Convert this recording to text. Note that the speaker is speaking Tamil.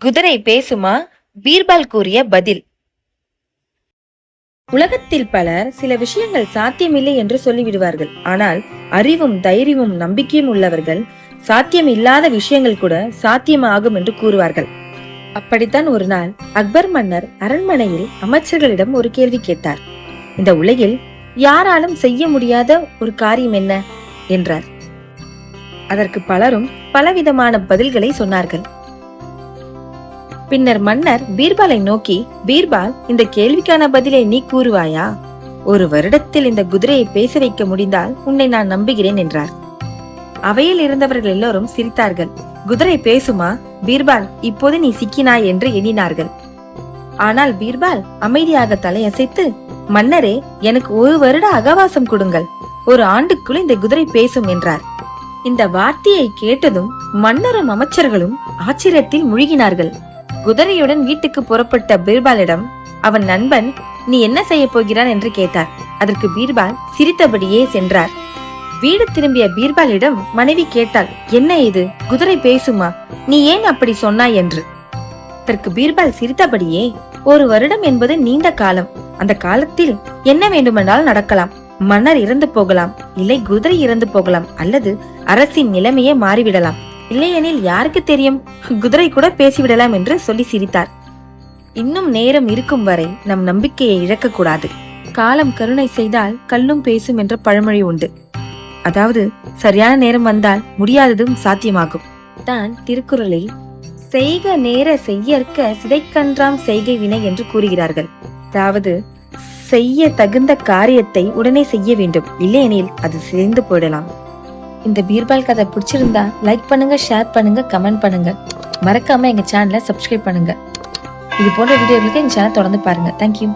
குதிரை பேசுமா? பீர்பால் கூறிய பதில். உலகத்தில் பலர் சில விஷயங்கள் சாத்தியமில்லை என்று சொல்லிவிடுவார்கள். ஆனால் அறிவும் தைரியமும் நம்பிக்கையும் உள்ளவர்கள் சாத்தியம் இல்லாத விஷயங்கள் கூட சாத்தியமாகும் என்று கூறுவார்கள். அப்படித்தான் ஒரு நாள் அக்பர் மன்னர் அரண்மனையில் அமைச்சர்களிடம் ஒரு கேள்வி கேட்டார். இந்த உலகில் யாராலும் செய்ய முடியாத ஒரு காரியம் என்ன? என்றார். அதற்கு பலரும் பலவிதமான பதில்களை சொன்னார்கள். பின்னர் மன்னர் பீர்பாலை நோக்கி பீர்பால் இந்த கேள்விக்கான பதிலை நீ கூறுவாயா? ஒரு வருடத்தில் இந்த குதிரையை பேச வைக்க முடிந்தால் உன்னை நான் நம்புகிறேன் என்றார். அவையில் இருந்தவர்கள் எல்லோரும் சிரித்தார்கள். குதிரை பேசுமா? பீர்பால் இப்போது நீ சிக்கினாய் என்று எண்ணினார்கள். ஆனால் பீர்பால் அமைதியாக தலையசைத்து மன்னரே எனக்கு ஒரு வருட அகவாசம் கொடுங்கள். ஒரு ஆண்டுக்குள் இந்த குதிரை பேசும் என்றார். இந்த வார்த்தையை கேட்டதும் மன்னரும் அமைச்சர்களும் ஆச்சரியத்தில் முழுகினார்கள். குதிரையுடன் வீட்டுக்கு புறப்பட்ட பீர்பாலிடம் அவன் நண்பன் நீ என்ன செய்ய போகிறான்? என்று கேட்டார். அதற்கு பீர்பால் சிரித்தபடியே சென்றார். வீடு திரும்பிய பீர்பாலிடம் மனைவி கேட்டாள் என்ன இது? குதிரை பேசுமா? நீ ஏன் அப்படி சொன்னாய்? என்று. அதற்கு பீர்பால் சிரித்தபடியே ஒரு வருடம் என்பது நீண்ட காலம். அந்த காலத்தில் என்ன வேண்டுமென்றால் நடக்கலாம். மன்னர் இறந்து போகலாம் இல்லை குதிரை இறந்து போகலாம் அல்லது அரசின் நிலைமையே மாறிவிடலாம். இல்லையெனில் யாருக்கு தெரியும்? குதிரை கூட பேசிவிடலாம் என்று சொல்லி சிரித்தார். இன்னும் நேரம் இருக்கும் வரை நம் நம்பிக்கையை இழக்கக்கூடாது. காலம் கருணை செய்தால் கல்லும் பேசும் என்ற பழமொழி உண்டு. அதாவது சரியான நேரம் வந்தால் முடியாததும் சாத்தியமாகும். தான் திருக்குறளில் செய்க நேர செய்யற்க சிதைக்கன்றாம் செய்கை வினை என்று கூறுகிறார்கள். அதாவது செய்ய தகுந்த காரியத்தை உடனே செய்ய வேண்டும். இல்லையெனில் அது சிதைந்து போயிடலாம். இந்த பீர்பால் கதை பிடிச்சிருந்தா லைக் பண்ணுங்க ஷேர் பண்ணுங்க கமெண்ட் பண்ணுங்க. மறக்காம எங்க சேனலை சப்ஸ்கிரைப் பண்ணுங்க. இது போன்ற வீடியோக்களுக்கு எங்க சேனல் தொடர்ந்து பாருங்க. தேங்க்யூ